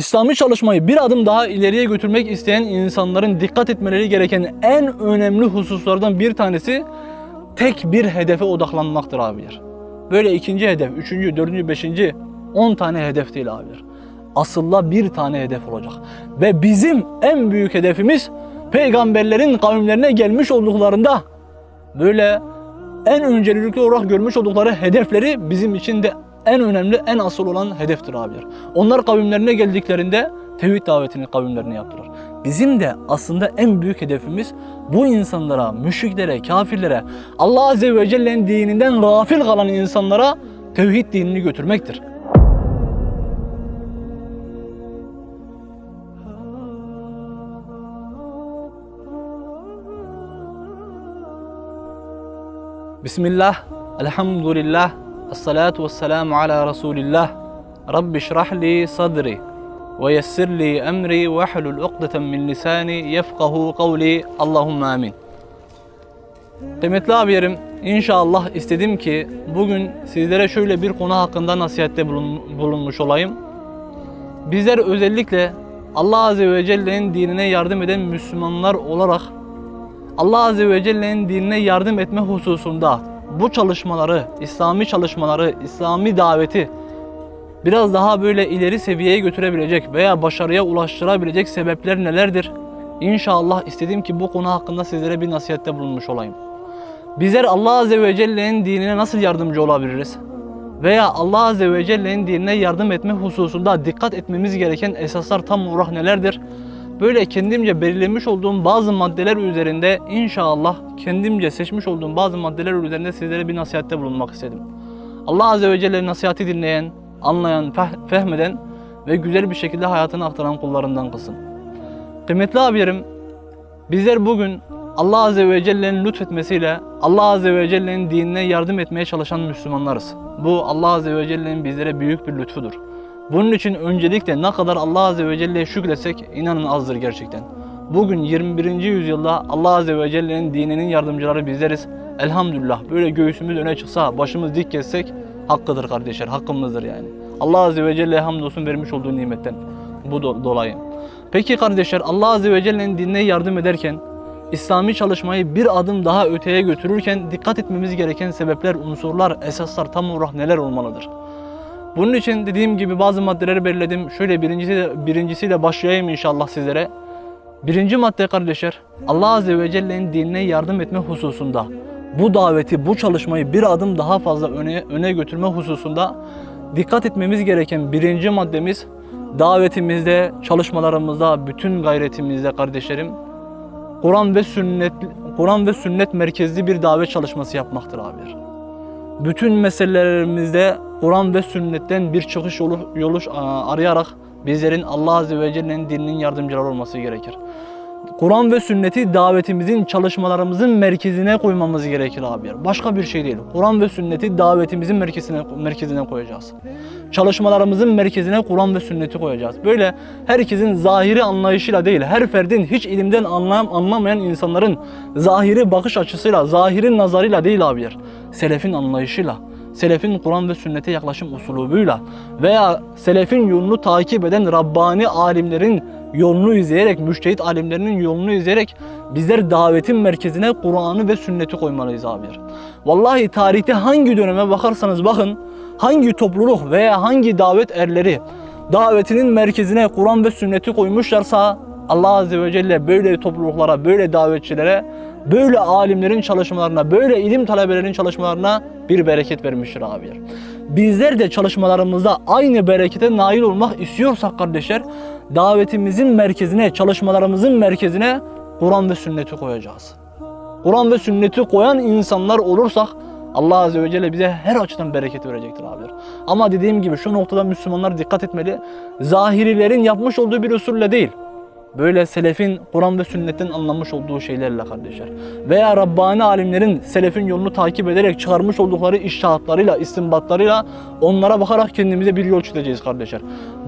İslami çalışmayı bir adım daha ileriye götürmek isteyen insanların dikkat etmeleri gereken en önemli hususlardan bir tanesi tek bir hedefe odaklanmaktır abiler. Böyle ikinci hedef, üçüncü, dördüncü, beşinci, on tane hedef değil abiler. Asılla bir tane hedef olacak. Ve bizim en büyük hedefimiz peygamberlerin kavimlerine gelmiş olduklarında böyle en öncelikli olarak görmüş oldukları hedefleri bizim için de en önemli, en asıl olan hedeftir abiler. Onlar kavimlerine geldiklerinde tevhid davetini kavimlerine yaptılar. Bizim de aslında en büyük hedefimiz bu insanlara, müşriklere, kafirlere, Allah Azze ve Celle'nin dininden gafil kalan insanlara tevhid dinini götürmektir. Bismillah, elhamdülillah, esselatu vesselamu ala Resulillah. Rabbi şrah li sadri ve yessir li emri ve hlul uqdeten min lisani yefkahu kavli. Allahümme amin. Kıymetli abilerim, inşallah istedim ki bugün sizlere şöyle bir konu hakkında nasihatte bulun- bulunmuş olayım. Bizler özellikle Allah Azze ve Celle'nin dinine yardım eden Müslümanlar olarak Allah Azze ve Celle'nin dinine yardım etme hususunda bu çalışmaları, İslami çalışmaları, İslami daveti biraz daha böyle ileri seviyeye götürebilecek veya başarıya ulaştırabilecek sebepler nelerdir? İnşallah istediğim ki bu konu hakkında sizlere bir nasihatte bulunmuş olayım. Bizler Allah Azze ve Celle'nin dinine nasıl yardımcı olabiliriz? Veya Allah Azze ve Celle'nin dinine yardım etme hususunda dikkat etmemiz gereken esaslar tam olarak nelerdir? Böyle kendimce belirlemiş olduğum bazı maddeler üzerinde inşallah kendimce seçmiş olduğum bazı maddeler üzerinde sizlere bir nasihatte bulunmak istedim. Allah Azze ve Celle'nin nasihati dinleyen, anlayan, feh- fehmeden ve güzel bir şekilde hayatını aktaran kullarından kılsın. Kıymetli abilerim, bizler bugün Allah Azze ve Celle'nin lütfetmesiyle Allah Azze ve Celle'nin dinine yardım etmeye çalışan Müslümanlarız. Bu Allah Azze ve Celle'nin bizlere büyük bir lütfudur. Bunun için öncelikle ne kadar Allah Azze ve Celle'ye şükretsek inanın azdır gerçekten. Bugün 21. yüzyılda Allah Azze ve Celle'nin dininin yardımcıları bizleriz. Elhamdülillah böyle göğsümüz öne çıksa, başımız dik kessek hakkıdır kardeşler, hakkımızdır yani. Allah Azze ve Celle'ye hamdolsun vermiş olduğu nimetten bu do- dolayı. Peki kardeşler Allah Azze ve Celle'nin dinine yardım ederken İslami çalışmayı bir adım daha öteye götürürken dikkat etmemiz gereken sebepler, unsurlar, esaslar tam olarak neler olmalıdır? Bunun için dediğim gibi bazı maddeleri belirledim. Şöyle birincisi, birincisiyle başlayayım inşallah sizlere. Birinci madde kardeşler, Allah Azze ve Celle'nin dinine yardım etme hususunda bu daveti, bu çalışmayı bir adım daha fazla öne, öne götürme hususunda dikkat etmemiz gereken birinci maddemiz davetimizde, çalışmalarımızda, bütün gayretimizde kardeşlerim Kur'an ve sünnet Kur'an ve sünnet merkezli bir davet çalışması yapmaktır abiler. Bütün meselelerimizde Kur'an ve sünnetten bir çıkış yolu, yolu a, arayarak bizlerin Allah Azze ve Celle'nin dininin yardımcıları olması gerekir. Kur'an ve sünneti davetimizin, çalışmalarımızın merkezine koymamız gerekir abiler. Başka bir şey değil. Kur'an ve sünneti davetimizin merkezine, merkezine koyacağız. Çalışmalarımızın merkezine Kur'an ve sünneti koyacağız. Böyle herkesin zahiri anlayışıyla değil, her ferdin hiç ilimden anlam, anlamayan insanların zahiri bakış açısıyla, zahiri nazarıyla değil abiler. Selefin anlayışıyla, selefin Kur'an ve sünnete yaklaşım usulübüyle veya selefin yolunu takip eden Rabbani alimlerin yolunu izleyerek, müştehit alimlerinin yolunu izleyerek bizler davetin merkezine Kur'an'ı ve sünneti koymalıyız abiler. Vallahi tarihte hangi döneme bakarsanız bakın, hangi topluluk veya hangi davet erleri davetinin merkezine Kur'an ve sünneti koymuşlarsa Allah Azze ve Celle böyle topluluklara, böyle davetçilere, böyle alimlerin çalışmalarına, böyle ilim talebelerinin çalışmalarına bir bereket vermiştir abiler. Bizler de çalışmalarımızda aynı berekete nail olmak istiyorsak kardeşler, davetimizin merkezine, çalışmalarımızın merkezine Kur'an ve sünneti koyacağız. Kur'an ve sünneti koyan insanlar olursak Allah Azze ve Celle bize her açıdan bereket verecektir abiler. Ama dediğim gibi şu noktada Müslümanlar dikkat etmeli. Zahirilerin yapmış olduğu bir usulle değil. Böyle selefin Kur'an ve sünnetten anlamış olduğu şeylerle kardeşler. Veya Rabbani alimlerin selefin yolunu takip ederek çıkarmış oldukları iştahatlarıyla, istinbatlarıyla onlara bakarak kendimize bir yol çizeceğiz kardeşler.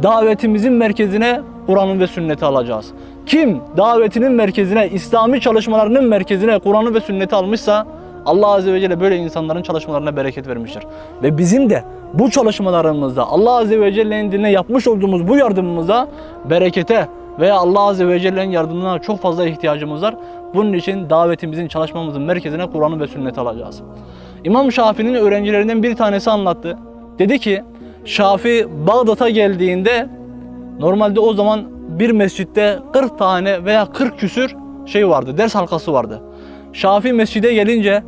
Davetimizin merkezine Kur'an'ı ve sünneti alacağız. Kim davetinin merkezine, İslami çalışmalarının merkezine Kur'an'ı ve sünneti almışsa Allah Azze ve Celle böyle insanların çalışmalarına bereket vermiştir. Ve bizim de bu çalışmalarımızda Allah Azze ve Celle'nin dinine yapmış olduğumuz bu yardımımıza berekete veya Allah Azze ve Celle'nin yardımına çok fazla ihtiyacımız var. Bunun için davetimizin, çalışmamızın merkezine Kur'an'ı ve sünneti alacağız. İmam Şafii'nin öğrencilerinden bir tanesi anlattı. Dedi ki Şafii Bağdat'a geldiğinde normalde o zaman bir mescitte 40 tane veya 40 küsür şey vardı, ders halkası vardı. Şafii mescide gelince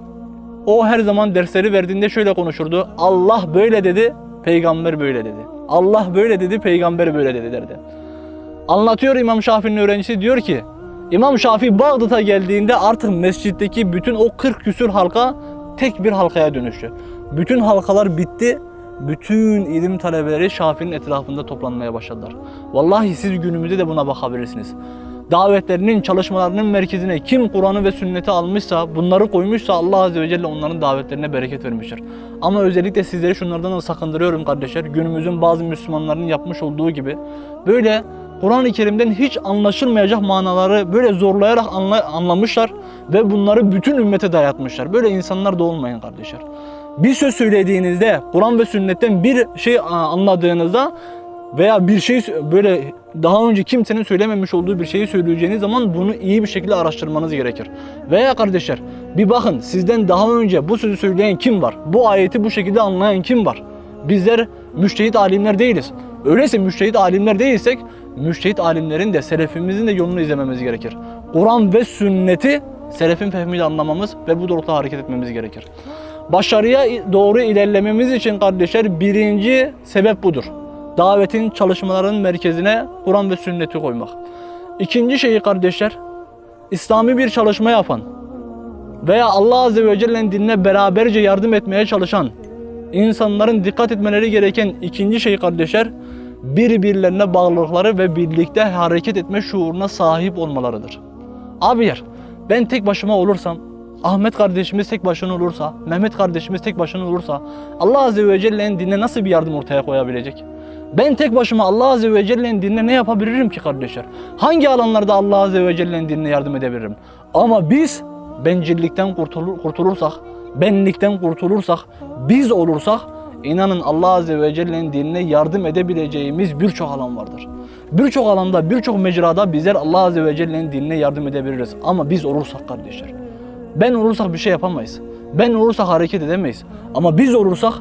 o her zaman dersleri verdiğinde şöyle konuşurdu. Allah böyle dedi, peygamber böyle dedi. Allah böyle dedi, peygamber böyle dedi derdi. Anlatıyor İmam Şafii'nin öğrencisi diyor ki İmam Şafii Bağdat'a geldiğinde artık mescitteki bütün o 40 küsür halka tek bir halkaya dönüştü. Bütün halkalar bitti. Bütün ilim talebeleri Şafii'nin etrafında toplanmaya başladılar. Vallahi siz günümüzde de buna bakabilirsiniz. Davetlerinin, çalışmalarının merkezine kim Kur'an'ı ve sünneti almışsa, bunları koymuşsa Allah Azze ve Celle onların davetlerine bereket vermiştir. Ama özellikle sizleri şunlardan da sakındırıyorum kardeşler. Günümüzün bazı Müslümanların yapmış olduğu gibi böyle Kur'an-ı Kerim'den hiç anlaşılmayacak manaları böyle zorlayarak anla- anlamışlar ve bunları bütün ümmete dayatmışlar. Böyle insanlar da olmayın kardeşler. Bir söz söylediğinizde, Kur'an ve sünnetten bir şey anladığınızda veya bir şey böyle daha önce kimsenin söylememiş olduğu bir şeyi söyleyeceğiniz zaman bunu iyi bir şekilde araştırmanız gerekir. Veya kardeşler bir bakın sizden daha önce bu sözü söyleyen kim var? Bu ayeti bu şekilde anlayan kim var? Bizler müştehit alimler değiliz. Öyleyse müştehit alimler değilsek müştehit alimlerin de selefimizin de yolunu izlememiz gerekir. Kur'an ve sünneti selefin fehmiyle anlamamız ve bu doğrultuda hareket etmemiz gerekir. Başarıya doğru ilerlememiz için kardeşler birinci sebep budur. Davetin çalışmaların merkezine Kur'an ve sünneti koymak. İkinci şeyi kardeşler, İslami bir çalışma yapan veya Allah Azze ve Celle'nin dinine beraberce yardım etmeye çalışan insanların dikkat etmeleri gereken ikinci şey kardeşler, birbirlerine bağlılıkları ve birlikte hareket etme şuuruna sahip olmalarıdır. Abiler, ben tek başıma olursam, Ahmet kardeşimiz tek başına olursa, Mehmet kardeşimiz tek başına olursa Allah Azze ve Celle'nin dinine nasıl bir yardım ortaya koyabilecek? Ben tek başıma Allah Azze ve Celle'nin dinine ne yapabilirim ki kardeşler? Hangi alanlarda Allah Azze ve Celle'nin dinine yardım edebilirim? Ama biz bencillikten kurtulur, kurtulursak, benlikten kurtulursak, biz olursak inanın Allah Azze ve Celle'nin dinine yardım edebileceğimiz birçok alan vardır. Birçok alanda, birçok mecrada bizler Allah Azze ve Celle'nin dinine yardım edebiliriz. Ama biz olursak kardeşler. Ben olursak bir şey yapamayız. Ben olursak hareket edemeyiz. Ama biz olursak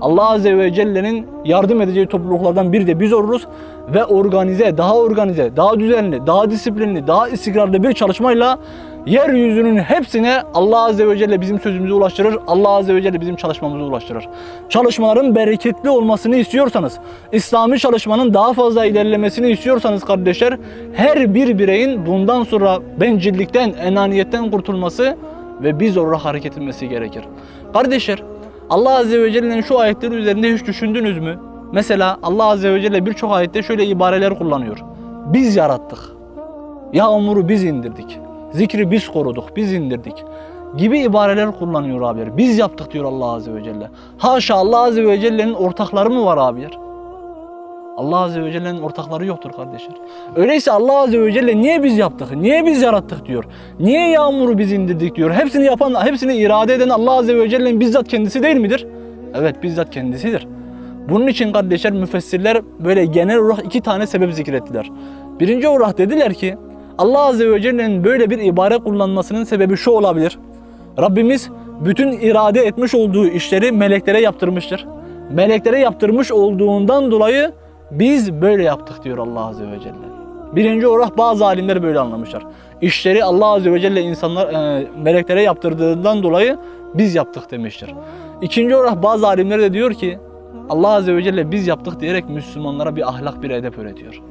Allah Azze ve Celle'nin yardım edeceği topluluklardan biri de biz oluruz ve organize, daha organize, daha düzenli, daha disiplinli, daha istikrarlı bir çalışmayla yeryüzünün hepsine Allah Azze ve Celle bizim sözümüzü ulaştırır. Allah Azze ve Celle bizim çalışmamızı ulaştırır. Çalışmaların bereketli olmasını istiyorsanız, İslami çalışmanın daha fazla ilerlemesini istiyorsanız kardeşler, her bir bireyin bundan sonra bencillikten, enaniyetten kurtulması ve biz olarak hareket etmesi gerekir. Kardeşler, Allah Azze ve Celle'nin şu ayetleri üzerinde hiç düşündünüz mü? Mesela Allah Azze ve Celle birçok ayette şöyle ibareler kullanıyor. Biz yarattık. Yağmuru biz indirdik. Zikri biz koruduk, biz indirdik. Gibi ibareler kullanıyor abiler. Biz yaptık diyor Allah Azze ve Celle. Haşa Allah Azze ve Celle'nin ortakları mı var abiler? Allah Azze ve Celle'nin ortakları yoktur kardeşler. Öyleyse Allah Azze ve Celle niye biz yaptık, niye biz yarattık diyor. Niye yağmuru biz indirdik diyor. Hepsini yapan, hepsini irade eden Allah Azze ve Celle'nin bizzat kendisi değil midir? Evet bizzat kendisidir. Bunun için kardeşler müfessirler böyle genel olarak iki tane sebep zikrettiler. Birinci olarak dediler ki Allah Azze ve Celle'nin böyle bir ibare kullanmasının sebebi şu olabilir. Rabbimiz bütün irade etmiş olduğu işleri meleklere yaptırmıştır. Meleklere yaptırmış olduğundan dolayı biz böyle yaptık diyor Allah Azze ve Celle. Birinci olarak bazı alimler böyle anlamışlar. İşleri Allah Azze ve Celle insanlar e, meleklere yaptırdığından dolayı biz yaptık demiştir. İkinci olarak bazı alimler de diyor ki Allah Azze ve Celle biz yaptık diyerek Müslümanlara bir ahlak bir edep öğretiyor.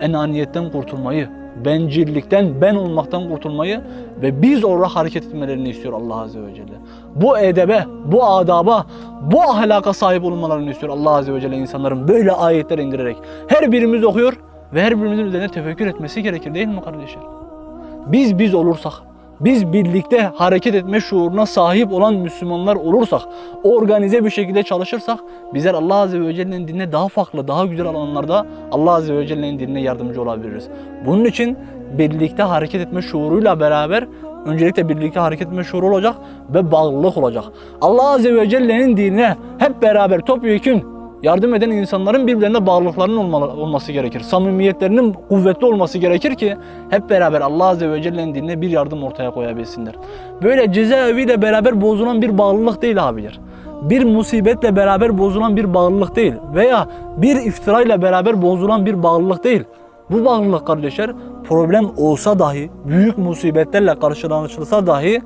Enaniyetten kurtulmayı, bencillikten, ben olmaktan kurtulmayı ve biz olarak hareket etmelerini istiyor Allah Azze ve Celle. Bu edebe, bu adaba, bu ahlaka sahip olmalarını istiyor Allah Azze ve Celle insanların böyle ayetler indirerek. Her birimiz okuyor ve her birimizin üzerine tefekkür etmesi gerekir değil mi kardeşler? Biz biz olursak, biz birlikte hareket etme şuuruna sahip olan Müslümanlar olursak, organize bir şekilde çalışırsak bizler Allah Azze ve Celle'nin dinine daha farklı, daha güzel alanlarda Allah Azze ve Celle'nin dinine yardımcı olabiliriz. Bunun için birlikte hareket etme şuuruyla beraber öncelikle birlikte hareket etme şuuru olacak ve bağlılık olacak. Allah Azze ve Celle'nin dinine hep beraber topyekün yardım eden insanların birbirlerine bağlılıklarının olması gerekir. Samimiyetlerinin kuvvetli olması gerekir ki hep beraber Allah Azze ve Celle'nin dinine bir yardım ortaya koyabilsinler. Böyle cezaeviyle beraber bozulan bir bağlılık değil abiler. Bir musibetle beraber bozulan bir bağlılık değil veya bir iftirayla beraber bozulan bir bağlılık değil. Bu bağlılık kardeşler problem olsa dahi, büyük musibetlerle karşılaşılsa dahi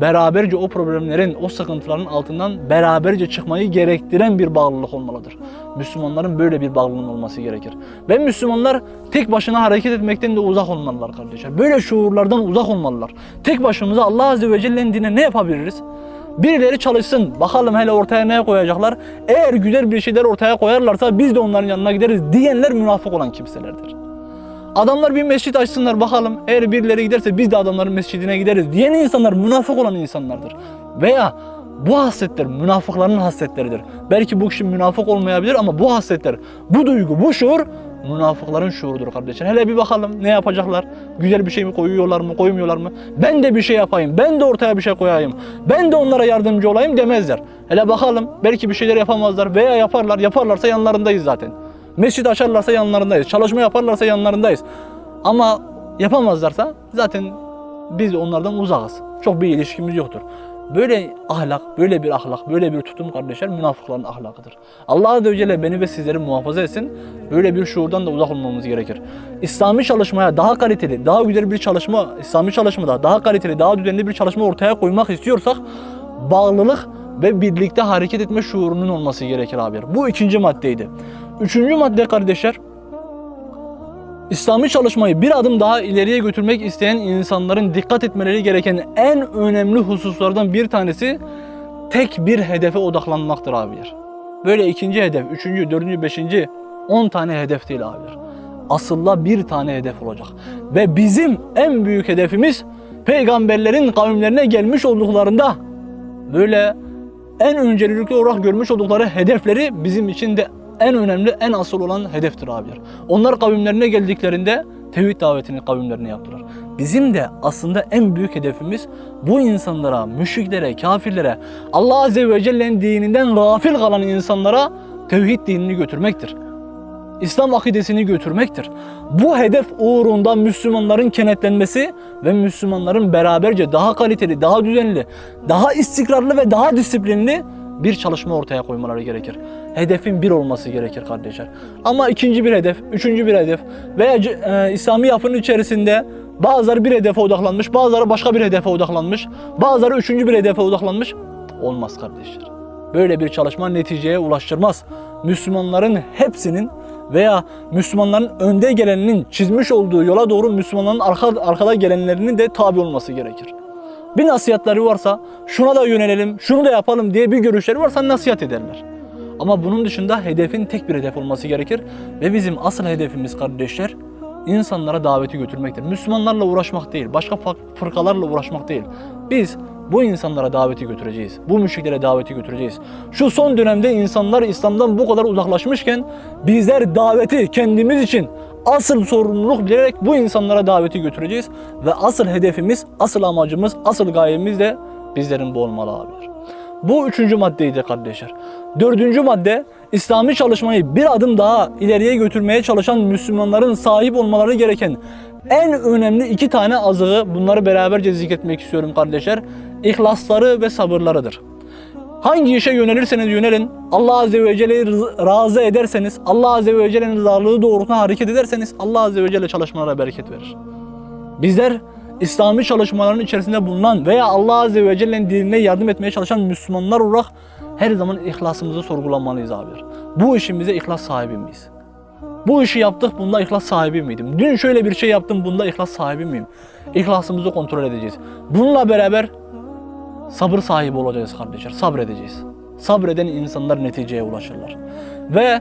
beraberce o problemlerin, o sıkıntıların altından beraberce çıkmayı gerektiren bir bağlılık olmalıdır. Müslümanların böyle bir bağlılığın olması gerekir. Ve Müslümanlar tek başına hareket etmekten de uzak olmalılar kardeşler. Böyle şuurlardan uzak olmalılar. Tek başımıza Allah Azze ve Celle'nin dinine ne yapabiliriz? Birileri çalışsın. Bakalım hele ortaya ne koyacaklar. Eğer güzel bir şeyler ortaya koyarlarsa biz de onların yanına gideriz diyenler münafık olan kimselerdir. Adamlar bir mescit açsınlar bakalım. Eğer birileri giderse biz de adamların mescidine gideriz diyen insanlar münafık olan insanlardır. Veya bu hasletler münafıkların hasletleridir. Belki bu kişi münafık olmayabilir ama bu hasletler, bu duygu, bu şuur münafıkların şuurudur kardeşler. Hele bir bakalım ne yapacaklar? Güzel bir şey mi koyuyorlar mı, koymuyorlar mı? Ben de bir şey yapayım, ben de ortaya bir şey koyayım, ben de onlara yardımcı olayım demezler. Hele bakalım belki bir şeyler yapamazlar veya yaparlar, yaparlarsa yanlarındayız zaten. Mescid açarlarsa yanlarındayız. Çalışma yaparlarsa yanlarındayız. Ama yapamazlarsa zaten biz onlardan uzakız. Çok bir ilişkimiz yoktur. Böyle ahlak, böyle bir ahlak, böyle bir tutum kardeşler münafıkların ahlakıdır. Allah Azze ve Celle beni ve sizleri muhafaza etsin. Böyle bir şuurdan da uzak olmamız gerekir. İslami çalışmaya daha kaliteli, daha güzel bir çalışma, İslami çalışmada daha kaliteli, daha düzenli bir çalışma ortaya koymak istiyorsak bağlılık ve birlikte hareket etme şuurunun olması gerekir abi. Bu ikinci maddeydi. Üçüncü madde kardeşler, İslami çalışmayı bir adım daha ileriye götürmek isteyen insanların dikkat etmeleri gereken en önemli hususlardan bir tanesi tek bir hedefe odaklanmaktır abiler. Böyle ikinci hedef, üçüncü, dördüncü, beşinci, on tane hedef değil abiler. Asılla bir tane hedef olacak. Ve bizim en büyük hedefimiz peygamberlerin kavimlerine gelmiş olduklarında böyle en öncelikli olarak görmüş oldukları hedefleri bizim için de en önemli, en asıl olan hedeftir abiler. Onlar kavimlerine geldiklerinde tevhid davetini kavimlerine yaptılar. Bizim de aslında en büyük hedefimiz bu insanlara, müşriklere, kafirlere, Allah Azze ve Celle'nin dininden gafil kalan insanlara tevhid dinini götürmektir. İslam akidesini götürmektir. Bu hedef uğrunda Müslümanların kenetlenmesi ve Müslümanların beraberce daha kaliteli, daha düzenli, daha istikrarlı ve daha disiplinli bir çalışma ortaya koymaları gerekir. Hedefin bir olması gerekir kardeşler. Ama ikinci bir hedef, üçüncü bir hedef veya e, İslami yapının içerisinde bazıları bir hedefe odaklanmış, bazıları başka bir hedefe odaklanmış, bazıları üçüncü bir hedefe odaklanmış. Olmaz kardeşler. Böyle bir çalışma neticeye ulaştırmaz. Müslümanların hepsinin veya Müslümanların önde geleninin çizmiş olduğu yola doğru Müslümanların arka, arkada gelenlerinin de tabi olması gerekir. Bir nasihatleri varsa şuna da yönelelim, şunu da yapalım diye bir görüşleri varsa nasihat ederler. Ama bunun dışında hedefin tek bir hedef olması gerekir ve bizim asıl hedefimiz kardeşler insanlara daveti götürmektir. Müslümanlarla uğraşmak değil, başka fırkalarla uğraşmak değil. Biz bu insanlara daveti götüreceğiz. Bu müşriklere daveti götüreceğiz. Şu son dönemde insanlar İslam'dan bu kadar uzaklaşmışken bizler daveti kendimiz için asıl sorumluluk bilerek bu insanlara daveti götüreceğiz. Ve asıl hedefimiz, asıl amacımız, asıl gayemiz de bizlerin bu olmalı abiler. Bu üçüncü maddeydi kardeşler. Dördüncü madde İslami çalışmayı bir adım daha ileriye götürmeye çalışan Müslümanların sahip olmaları gereken en önemli iki tane azığı bunları beraberce zikretmek istiyorum kardeşler. İhlasları ve sabırlarıdır. Hangi işe yönelirseniz yönelin, Allah Azze ve Celle'yi razı ederseniz, Allah Azze ve Celle'nin rızalığı doğrultusunda hareket ederseniz Allah Azze ve Celle çalışmalara bereket verir. Bizler İslami çalışmaların içerisinde bulunan veya Allah Azze ve Celle'nin dinine yardım etmeye çalışan Müslümanlar olarak her zaman ihlasımızı sorgulamalıyız abiler. Bu işimize ihlas sahibi miyiz? Bu işi yaptık bunda ihlas sahibi miydim? Dün şöyle bir şey yaptım bunda ihlas sahibi miyim? İhlasımızı kontrol edeceğiz. Bununla beraber sabır sahibi olacağız kardeşler. Sabredeceğiz. Sabreden insanlar neticeye ulaşırlar. Ve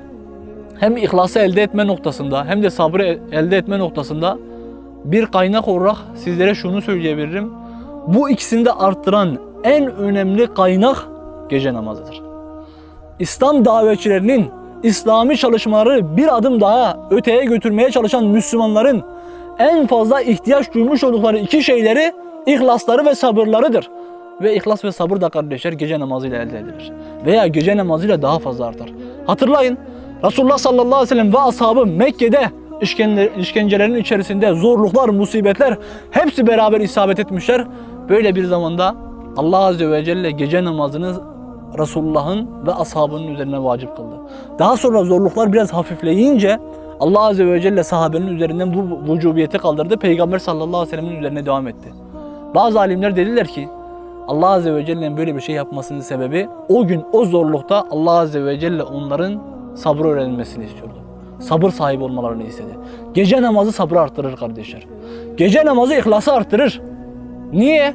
hem ihlası elde etme noktasında hem de sabrı elde etme noktasında bir kaynak olarak sizlere şunu söyleyebilirim. Bu ikisini de arttıran en önemli kaynak gece namazıdır. İslam davetçilerinin İslami çalışmaları bir adım daha öteye götürmeye çalışan Müslümanların en fazla ihtiyaç duymuş oldukları iki şeyleri ihlasları ve sabırlarıdır. Ve ihlas ve sabır da kardeşler gece namazıyla elde edilir. Veya gece namazıyla daha fazla artar. Hatırlayın Resulullah sallallahu aleyhi ve sellem ve ashabı Mekke'de işkence, işkencelerin içerisinde zorluklar, musibetler hepsi beraber isabet etmişler. Böyle bir zamanda Allah Azze ve Celle gece namazını Resulullah'ın ve ashabının üzerine vacip kıldı. Daha sonra zorluklar biraz hafifleyince Allah Azze ve Celle sahabenin üzerinden bu vücubiyeti kaldırdı. Peygamber sallallahu aleyhi ve sellemin üzerine devam etti. Bazı alimler dediler ki Allah Azze ve Celle'nin böyle bir şey yapmasının sebebi o gün o zorlukta Allah Azze ve Celle onların sabır öğrenilmesini istiyordu. Sabır sahibi olmalarını istedi. Gece namazı sabrı arttırır kardeşler. Gece namazı ihlası arttırır. Niye?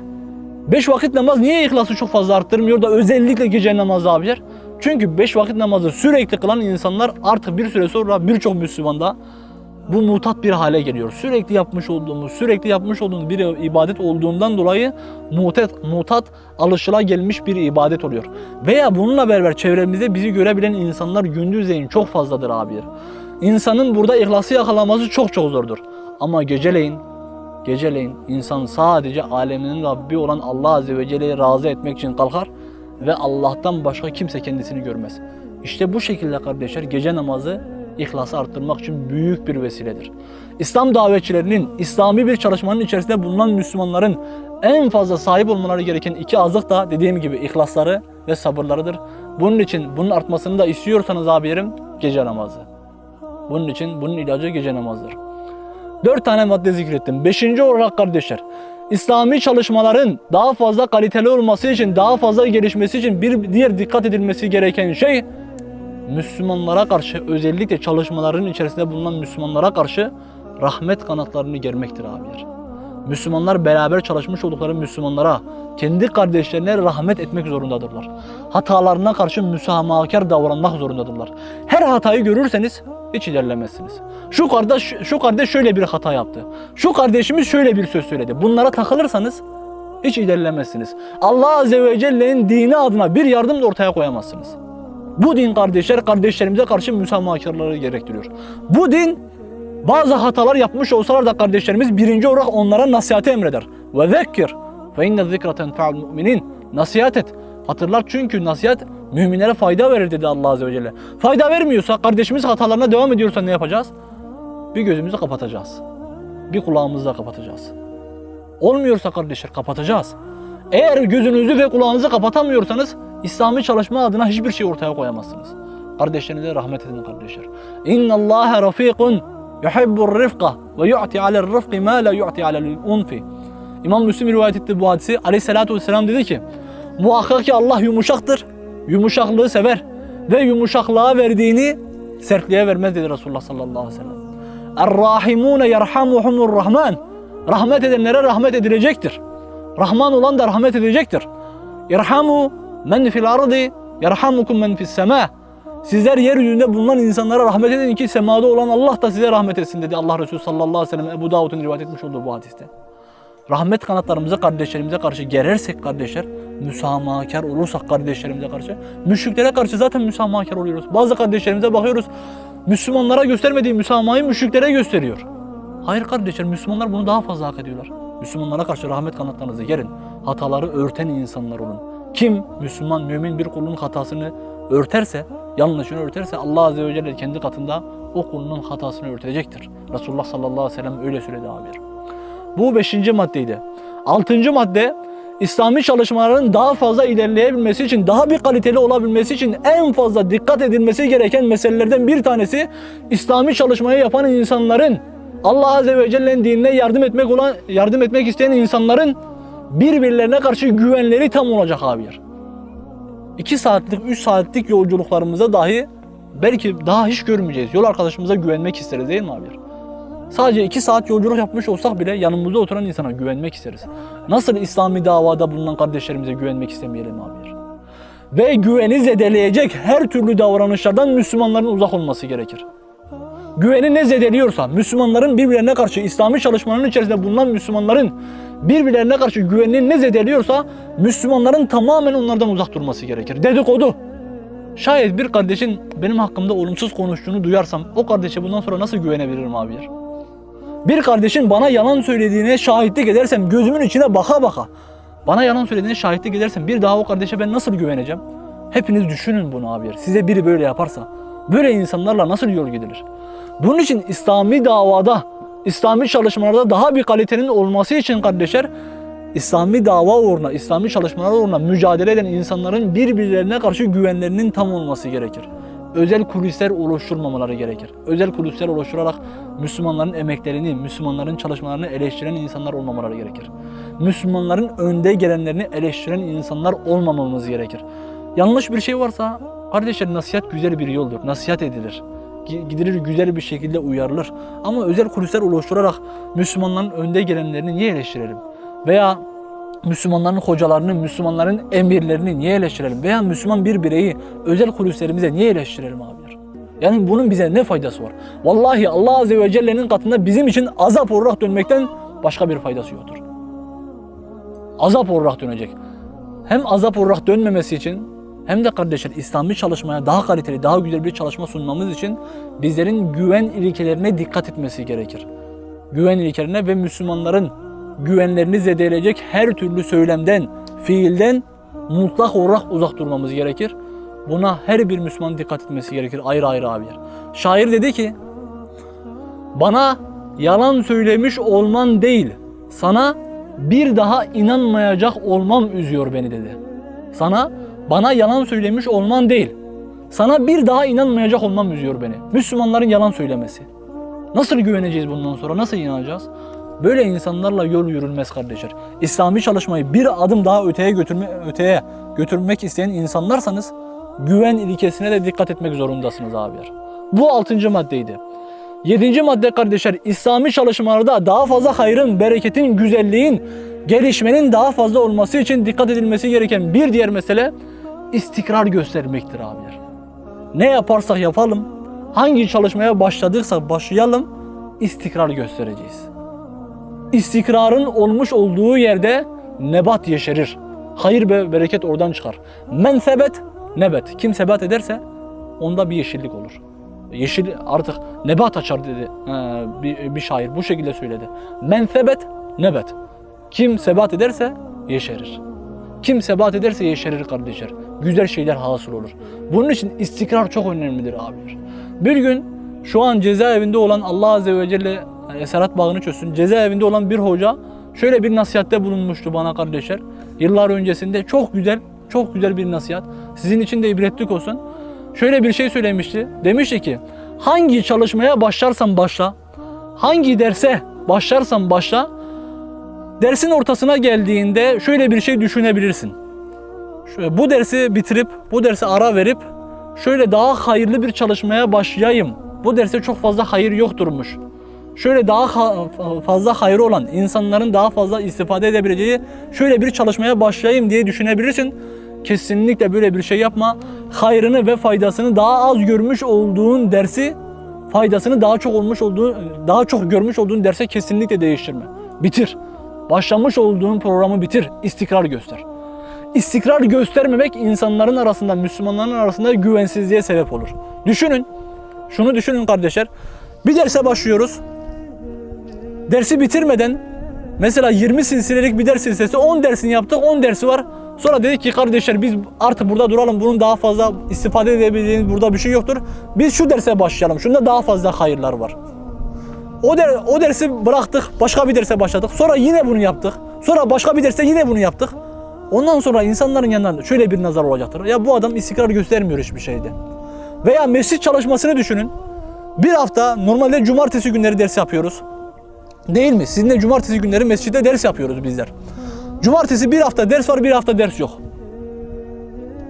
Beş vakit namaz niye ihlası çok fazla arttırmıyor da özellikle gece namazı abiler? Çünkü beş vakit namazı sürekli kılan insanlar artık bir süre sonra birçok Müslümanda bu mutat bir hale geliyor. Sürekli yapmış olduğumuz, sürekli yapmış olduğumuz bir ibadet olduğundan dolayı mutat, mutat alışıla gelmiş bir ibadet oluyor. Veya bununla beraber çevremizde bizi görebilen insanlar gündüzleyin çok fazladır abiler. İnsanın burada ihlası yakalaması çok çok zordur. Ama geceleyin Geceleyin insan sadece aleminin Rabbi olan Allah Azze ve Celle'yi razı etmek için kalkar ve Allah'tan başka kimse kendisini görmez. İşte bu şekilde kardeşler gece namazı ihlası arttırmak için büyük bir vesiledir. İslam davetçilerinin, İslami bir çalışmanın içerisinde bulunan Müslümanların en fazla sahip olmaları gereken iki azık da dediğim gibi ihlasları ve sabırlarıdır. Bunun için bunun artmasını da istiyorsanız abilerim gece namazı. Bunun için bunun ilacı gece namazıdır. Dört tane madde zikrettim. Beşinci olarak kardeşler, İslami çalışmaların daha fazla kaliteli olması için, daha fazla gelişmesi için bir diğer dikkat edilmesi gereken şey Müslümanlara karşı özellikle çalışmaların içerisinde bulunan Müslümanlara karşı rahmet kanatlarını germektir abiler. Müslümanlar beraber çalışmış oldukları Müslümanlara, kendi kardeşlerine rahmet etmek zorundadırlar. Hatalarına karşı müsamahakar davranmak zorundadırlar. Her hatayı görürseniz hiç ilerlemezsiniz. Şu kardeş şu kardeş şöyle bir hata yaptı. Şu kardeşimiz şöyle bir söz söyledi. Bunlara takılırsanız hiç ilerlemezsiniz. Allah Azze ve Celle'nin dini adına bir yardım da ortaya koyamazsınız. Bu din kardeşler kardeşlerimize karşı müsamahakarlığı gerektiriyor. Bu din bazı hatalar yapmış olsalar da kardeşlerimiz birinci olarak onlara nasihati emreder. Ve zekkir fe inne zikra tenfa'ul müminin. Nasihat et. Hatırlar çünkü nasihat müminlere fayda verir dedi Allah Azze ve Celle. Fayda vermiyorsa, kardeşimiz hatalarına devam ediyorsa ne yapacağız? Bir gözümüzü kapatacağız. Bir kulağımızı da kapatacağız. Olmuyorsa kardeşler kapatacağız. Eğer gözünüzü ve kulağınızı kapatamıyorsanız İslami çalışma adına hiçbir şey ortaya koyamazsınız. Kardeşlerinize rahmet edin kardeşler. İnna Allaha rafikun yuhibbur rifqa ve yu'ti alel rifqi ma la yu'ti alel unfi. İmam Müslim rivayet etti bu hadisi. Aleyhissalatu vesselam dedi ki muhakkak ki Allah yumuşaktır. Yumuşaklığı sever ve yumuşaklığa verdiğini sertliğe vermez dedi Resulullah sallallahu aleyhi ve sellem. Er-rahimune yerhamuhumur rahman. Rahmet edenlere rahmet edilecektir. Rahman olan da rahmet edecektir. İrhamu men fil ardi yerhamukum men fis sema. Sizler yeryüzünde bulunan insanlara rahmet edin ki semada olan Allah da size rahmet etsin dedi Allah Resulü sallallahu aleyhi ve sellem Ebu Davud'un rivayet etmiş olduğu bu hadiste. Rahmet kanatlarımıza kardeşlerimize karşı gerersek kardeşler, müsamahakar olursak kardeşlerimize karşı, müşriklere karşı zaten müsamahakar oluyoruz. Bazı kardeşlerimize bakıyoruz, Müslümanlara göstermediği müsamahayı müşriklere gösteriyor. Hayır kardeşler, Müslümanlar bunu daha fazla hak ediyorlar. Müslümanlara karşı rahmet kanatlarınızı gerin. Hataları örten insanlar olun. Kim Müslüman, mümin bir kulun hatasını örterse, yanlışını örterse Allah Azze ve Celle kendi katında o kulunun hatasını örtecektir. Resulullah sallallahu aleyhi ve sellem öyle söyledi abi. Bu beşinci maddeydi. Altıncı madde İslami çalışmaların daha fazla ilerleyebilmesi için, daha bir kaliteli olabilmesi için en fazla dikkat edilmesi gereken meselelerden bir tanesi İslami çalışmayı yapan insanların Allah Azze ve Celle'nin dinine yardım etmek olan yardım etmek isteyen insanların birbirlerine karşı güvenleri tam olacak abiler. 2 saatlik, 3 saatlik yolculuklarımızda dahi belki daha hiç görmeyeceğiz. Yol arkadaşımıza güvenmek isteriz değil mi abiler? Sadece 2 saat yolculuk yapmış olsak bile yanımızda oturan insana güvenmek isteriz. Nasıl İslami davada bulunan kardeşlerimize güvenmek istemeyelim abiler? Ve güveni zedeleyecek her türlü davranışlardan Müslümanların uzak olması gerekir. Güveni ne zedeliyorsa, Müslümanların birbirlerine karşı İslami çalışmanın içerisinde bulunan Müslümanların birbirlerine karşı güvenini ne zedeliyorsa Müslümanların tamamen onlardan uzak durması gerekir. Dedikodu. Şayet bir kardeşin benim hakkımda olumsuz konuştuğunu duyarsam o kardeşe bundan sonra nasıl güvenebilirim abiler? Bir kardeşin bana yalan söylediğine şahitlik edersem gözümün içine baka baka bana yalan söylediğine şahitlik edersem bir daha o kardeşe ben nasıl güveneceğim? Hepiniz düşünün bunu abiler. Size biri böyle yaparsa böyle insanlarla nasıl yol gidilir? Bunun için İslami davada, İslami çalışmalarda daha bir kalitenin olması için kardeşler İslami dava uğruna, İslami çalışmalar uğruna mücadele eden insanların birbirlerine karşı güvenlerinin tam olması gerekir. Özel kulisler oluşturmamaları gerekir. Özel kulisler oluşturarak Müslümanların emeklerini, Müslümanların çalışmalarını eleştiren insanlar olmamaları gerekir. Müslümanların önde gelenlerini eleştiren insanlar olmamamız gerekir. Yanlış bir şey varsa kardeşler nasihat güzel bir yoldur. Nasihat edilir. Gi- Gidilir güzel bir şekilde uyarılır. Ama özel kulisler oluşturarak Müslümanların önde gelenlerini niye eleştirelim? Veya Müslümanların hocalarını, Müslümanların emirlerini niye eleştirelim? Veya Müslüman bir bireyi özel kulislerimize niye eleştirelim abiler? Yani bunun bize ne faydası var? Vallahi Allah Azze ve Celle'nin katında bizim için azap olarak dönmekten başka bir faydası yoktur. Azap olarak dönecek. Hem azap olarak dönmemesi için hem de kardeşler İslami çalışmaya daha kaliteli, daha güzel bir çalışma sunmamız için bizlerin güven ilkelerine dikkat etmesi gerekir. Güven ilkelerine ve Müslümanların güvenlerini zedeleyecek her türlü söylemden, fiilden mutlak olarak uzak durmamız gerekir. Buna her bir Müslüman dikkat etmesi gerekir ayrı ayrı abiler. Şair dedi ki, bana yalan söylemiş olman değil, sana bir daha inanmayacak olmam üzüyor beni dedi. Sana bana yalan söylemiş olman değil, sana bir daha inanmayacak olmam üzüyor beni. Müslümanların yalan söylemesi. Nasıl güveneceğiz bundan sonra? Nasıl inanacağız? Böyle insanlarla yol yürülmez kardeşler. İslami çalışmayı bir adım daha öteye götürme öteye götürmek isteyen insanlarsanız güven ilkesine de dikkat etmek zorundasınız abiler. Bu altıncı maddeydi. Yedinci madde kardeşler İslami çalışmalarda daha fazla hayrın, bereketin, güzelliğin, gelişmenin daha fazla olması için dikkat edilmesi gereken bir diğer mesele istikrar göstermektir abiler. Ne yaparsak yapalım, hangi çalışmaya başladıysak başlayalım, istikrar göstereceğiz. İstikrarın olmuş olduğu yerde nebat yeşerir. Hayır ve bereket oradan çıkar. Men sebet, nebet. Kim sebat ederse onda bir yeşillik olur. Yeşil artık nebat açar dedi ee, bir, bir şair. Bu şekilde söyledi. Men sebet, nebet. Kim sebat ederse yeşerir. Kim sebat ederse yeşerir kardeşler. Güzel şeyler hasıl olur. Bunun için istikrar çok önemlidir abiler. Bir gün şu an cezaevinde olan Allah Azze ve Celle esaret bağını çözsün. Cezaevinde olan bir hoca şöyle bir nasihatte bulunmuştu bana kardeşler. Yıllar öncesinde çok güzel, çok güzel bir nasihat. Sizin için de ibretlik olsun. Şöyle bir şey söylemişti. Demişti ki hangi çalışmaya başlarsan başla, hangi derse başlarsan başla, dersin ortasına geldiğinde şöyle bir şey düşünebilirsin. Bu dersi bitirip, bu derse ara verip şöyle daha hayırlı bir çalışmaya başlayayım. Bu derste çok fazla hayır yokturmuş. Şöyle daha ha- fazla hayrı olan, insanların daha fazla istifade edebileceği şöyle bir çalışmaya başlayayım diye düşünebilirsin. Kesinlikle böyle bir şey yapma. Hayrını ve faydasını daha az görmüş olduğun dersi faydasını daha çok olmuş olduğu daha çok görmüş olduğun derse kesinlikle değiştirme. Bitir. Başlamış olduğun programı bitir. İstikrar göster. İstikrar göstermemek insanların arasında, Müslümanların arasında güvensizliğe sebep olur. Düşünün. Şunu düşünün kardeşler. Bir derse başlıyoruz. Dersi bitirmeden mesela 20 silsilelik bir ders silsilesi 10 dersini yaptık 10 dersi var. Sonra dedik ki kardeşler biz artık burada duralım. Bunun daha fazla istifade edebileceğiniz burada bir şey yoktur. Biz şu derse başlayalım. Şunda daha fazla hayırlar var. O, der, o dersi bıraktık, başka bir derse başladık. Sonra yine bunu yaptık. Sonra başka bir derste yine bunu yaptık. Ondan sonra insanların yanından şöyle bir nazar olacaktır. Ya bu adam istikrar göstermiyor hiçbir şeyde. Veya mescit çalışmasını düşünün. Bir hafta normalde cumartesi günleri ders yapıyoruz. Değil mi? Sizinle cumartesi günleri mescitte ders yapıyoruz bizler. Cumartesi bir hafta ders var, bir hafta ders yok.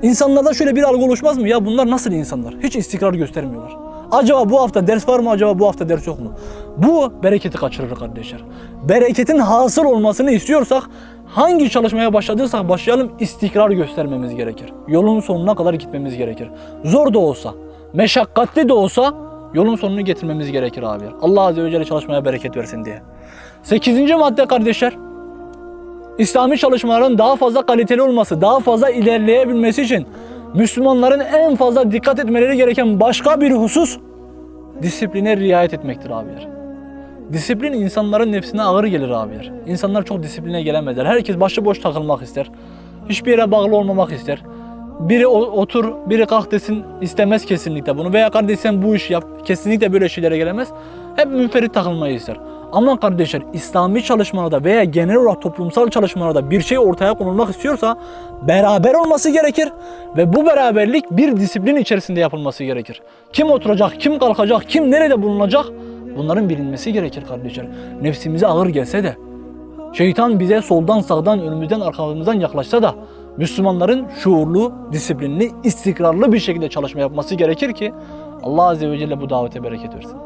İnsanlarda şöyle bir algı oluşmaz mı? Ya bunlar nasıl insanlar? Hiç istikrar göstermiyorlar. Acaba bu hafta ders var mı? Acaba bu hafta ders yok mu? Bu bereketi kaçırır kardeşler. Bereketin hasıl olmasını istiyorsak hangi çalışmaya başladıysak başlayalım istikrar göstermemiz gerekir. Yolun sonuna kadar gitmemiz gerekir. Zor da olsa, meşakkatli de olsa yolun sonunu getirmemiz gerekir abi. Allah Azze ve Celle çalışmaya bereket versin diye. Sekizinci madde kardeşler. İslami çalışmaların daha fazla kaliteli olması, daha fazla ilerleyebilmesi için Müslümanların en fazla dikkat etmeleri gereken başka bir husus disipline riayet etmektir abiler. Disiplin insanların nefsine ağır gelir abiler. İnsanlar çok disipline gelemezler. Herkes başıboş takılmak ister. Hiçbir yere bağlı olmamak ister. Biri otur, biri kalk desin istemez kesinlikle bunu. Veya kardeş sen bu işi yap. Kesinlikle böyle şeylere gelemez. Hep münferit takılmayı ister. Ama kardeşler İslami çalışmalarda veya genel olarak toplumsal çalışmalarda bir şey ortaya konulmak istiyorsa beraber olması gerekir. Ve bu beraberlik bir disiplin içerisinde yapılması gerekir. Kim oturacak, kim kalkacak, kim nerede bulunacak bunların bilinmesi gerekir kardeşler. Nefsimize ağır gelse de Şeytan bize soldan sağdan önümüzden arkamızdan yaklaşsa da Müslümanların şuurlu, disiplinli, istikrarlı bir şekilde çalışma yapması gerekir ki Allah Azze ve Celle bu davete bereket versin.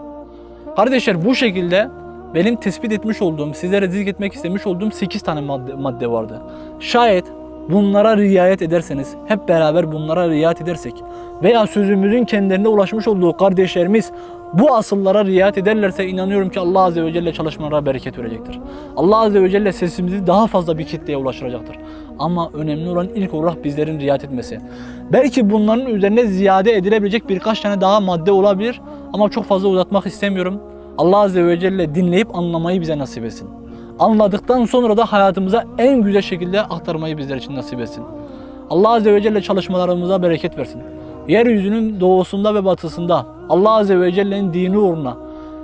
Kardeşler bu şekilde benim tespit etmiş olduğum, sizlere zikretmek istemiş olduğum 8 tane madde, madde vardı. Şayet bunlara riayet ederseniz, hep beraber bunlara riayet edersek veya sözümüzün kendilerine ulaşmış olduğu kardeşlerimiz bu asıllara riayet ederlerse inanıyorum ki Allah Azze ve Celle çalışmalara bereket verecektir. Allah Azze ve Celle sesimizi daha fazla bir kitleye ulaştıracaktır. Ama önemli olan ilk olarak bizlerin riayet etmesi. Belki bunların üzerine ziyade edilebilecek birkaç tane daha madde olabilir ama çok fazla uzatmak istemiyorum. Allah Azze ve Celle dinleyip anlamayı bize nasip etsin. Anladıktan sonra da hayatımıza en güzel şekilde aktarmayı bizler için nasip etsin. Allah Azze ve Celle çalışmalarımıza bereket versin. Yeryüzünün doğusunda ve batısında Allah Azze ve Celle'nin dini uğruna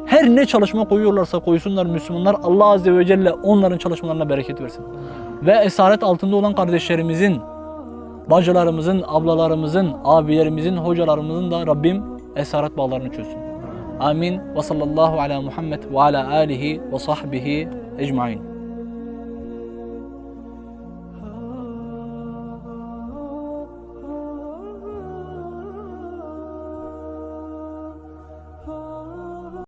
her ne çalışma koyuyorlarsa koysunlar Müslümanlar Allah Azze ve Celle onların çalışmalarına bereket versin. Ve esaret altında olan kardeşlerimizin, bacılarımızın, ablalarımızın, abilerimizin, hocalarımızın da Rabbim esaret bağlarını çözsün. Amin. Ve sallallahu ala Muhammed ve ala alihi ve sahbihi ecmain.